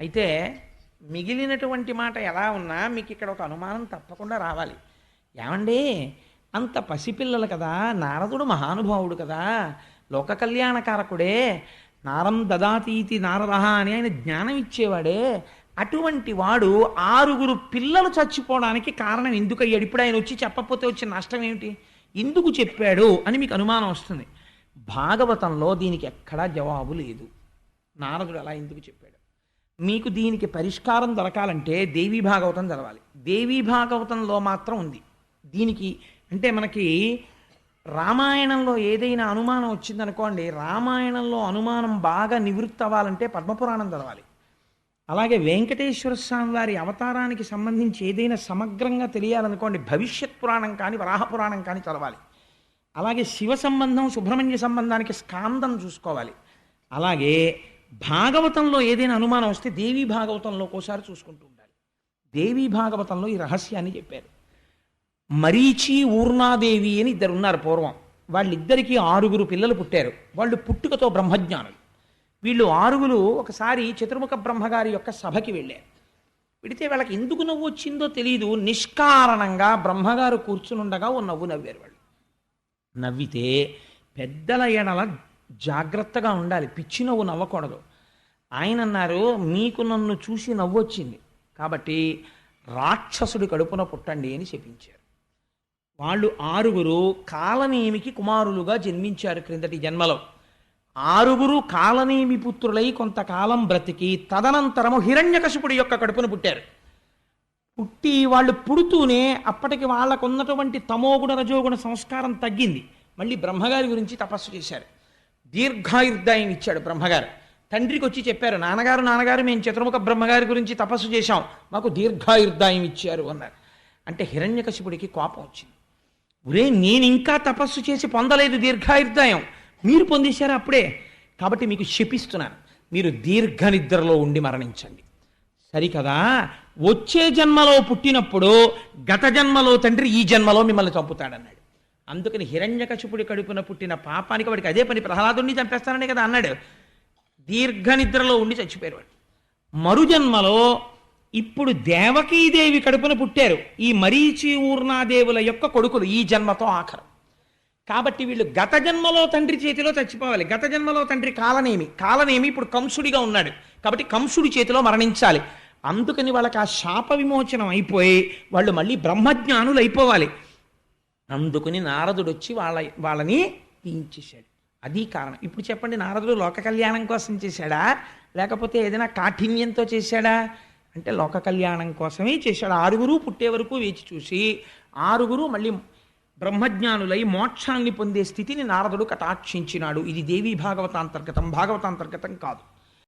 అయితే మిగిలినటువంటి మాట ఎలా ఉన్నా మీకు ఇక్కడ ఒక అనుమానం తప్పకుండా రావాలి. ఏమండి? అంత పసిపిల్లలు కదా నారదుడు మహానుభావుడు కదా లోక కళ్యాణకారకుడే నారం దదాతీతి నారదహ అని ఆయన జ్ఞానం ఇచ్చేవాడే అటువంటి వాడు ఆరుగురు పిల్లలు చచ్చిపోవడానికి కారణం ఎందుకయ్యాడు? ఇప్పుడు ఆయన వచ్చి చెప్పకపోతే వచ్చిన నష్టం ఏమిటి? ఎందుకు చెప్పాడు అని మీకు అనుమానం వస్తుంది. భాగవతంలో దీనికి ఎక్కడా జవాబు లేదు. నారదుడు అలా ఎందుకు చెప్పాడు? మీకు దీనికి పరిష్కారం దొరకాలంటే దేవీ భాగవతం చదవాలి. దేవీ భాగవతంలో మాత్రం ఉంది. దీనికి అంటే మనకి రామాయణంలో ఏదైనా అనుమానం వచ్చిందనుకోండి రామాయణంలో అనుమానం బాగా నివృత్తి అవ్వాలంటే పద్మపురాణం చదవాలి. అలాగే వెంకటేశ్వర స్వామి వారి అవతారానికి సంబంధించి ఏదైనా సమగ్రంగా తెలియాలనుకోండి భవిష్యత్ పురాణం కానీ వరాహ పురాణం కానీ చదవాలి. అలాగే శివ సంబంధం సుబ్రహ్మణ్య సంబంధానికి స్కాందం చూసుకోవాలి. అలాగే భాగవతంలో ఏదైనా అనుమానం వస్తే దేవీ భాగవతంలో ఒకసారి చూసుకుంటూ ఉండాలి. దేవీ భాగవతంలో ఈ రహస్యాన్ని చెప్పారు. మరీచి ఊర్ణాదేవి అని ఇద్దరు ఉన్నారు పూర్వం. వాళ్ళిద్దరికీ ఆరుగురు పిల్లలు పుట్టారు. వాళ్ళు పుట్టుకతో బ్రహ్మజ్ఞానులు. వీళ్ళు ఆరుగురు ఒకసారి చతుర్ముఖ బ్రహ్మగారి యొక్క సభకి వెళ్ళారు. పెడితే వాళ్ళకి ఎందుకు నవ్వు వచ్చిందో తెలియదు నిష్కారణంగా బ్రహ్మగారు కూర్చునుండగా ఓ నవ్వు నవ్వారు వాళ్ళు. నవ్వితే పెద్దల ఎడల జాగ్రత్తగా ఉండాలి. పిచ్చి నవ్వు నవ్వకూడదు. ఆయన అన్నారు మీకు నన్ను చూసి నవ్వొచ్చింది. కాబట్టి రాక్షసుడి కడుపున పుట్టండి అని చెప్పించారు. వాళ్ళు ఆరుగురు కాలనేమికి కుమారులుగా జన్మించారు క్రిందటి జన్మలో. ఆరుగురు కాలనేమి పుత్రులై కొంతకాలం బ్రతికి తదనంతరము హిరణ్యకశిపుడి యొక్క కడుపున పుట్టారు. పుట్టి వాళ్ళు పుడుతూనే అప్పటికి వాళ్ళకున్నటువంటి తమోగుణ రజోగుణ సంస్కారం తగ్గింది. మళ్ళీ బ్రహ్మగారి గురించి తపస్సు చేశారు. దీర్ఘాయుర్దాయం ఇచ్చాడు బ్రహ్మగారు. తండ్రికి వచ్చి చెప్పారు నాన్నగారు నాన్నగారు మేము చతుర్ముఖ బ్రహ్మగారి గురించి తపస్సు చేశాం మాకు దీర్ఘాయుర్దాయం ఇచ్చారు అన్నారు. అంటే హిరణ్యకశిపుడికి కోపం వచ్చింది. ఒరే నేను ఇంకా తపస్సు చేసి పొందలేదు దీర్ఘాయుర్దాయం. మీరు పొందేశారు అప్పుడే? కాబట్టి మీకు శపిస్తున్నాను. మీరు దీర్ఘ నిద్రలో ఉండి మరణించండి. సరికదా వచ్చే జన్మలో పుట్టినప్పుడు గత జన్మలో తండ్రి ఈ జన్మలో మిమ్మల్ని చంపుతాడన్నాడు. అందుకని హిరణ్యకశిపుడి కడుపున పుట్టిన పాపానికి వాడికి అదే పని ప్రహ్లాదుని చంపేస్తానని కదా అన్నాడు. దీర్ఘ నిద్రలో ఉండి చచ్చిపోయారు వాడు. మరుజన్మలో ఇప్పుడు దేవకీదేవి కడుపున పుట్టారు. ఈ మరీచి ఊర్ణాదేవుల యొక్క కొడుకులు ఈ జన్మతో ఆఖరు. కాబట్టి వీళ్ళు గత జన్మలో తండ్రి చేతిలో చచ్చిపోవాలి. గత జన్మలో తండ్రి కాలనేమి? కాలనేమి ఇప్పుడు కంసుడిగా ఉన్నాడు. కాబట్టి కంసుడి చేతిలో మరణించాలి. అందుకని వాళ్ళకి ఆ శాప విమోచనం అయిపోయి వాళ్ళు మళ్ళీ బ్రహ్మజ్ఞానులు అయిపోవాలి అందుకుని నారదుడు వచ్చి వాళ్ళ వాళ్ళని తీయించేశాడు అది కారణం. ఇప్పుడు చెప్పండి నారదుడు లోక కళ్యాణం కోసం చేశాడా? లేకపోతే ఏదైనా కాఠిన్యంతో చేశాడా? అంటే లోక కళ్యాణం కోసమే చేశాడు. ఆరుగురు పుట్టే వరకు వేచి చూసి ఆరుగురు మళ్ళీ బ్రహ్మజ్ఞానులై మోక్షాన్ని పొందే స్థితిని నారదుడు కటాక్షించినాడు. ఇది దేవీ భాగవతాంతర్గతం. భాగవతాంతర్గతం కాదు.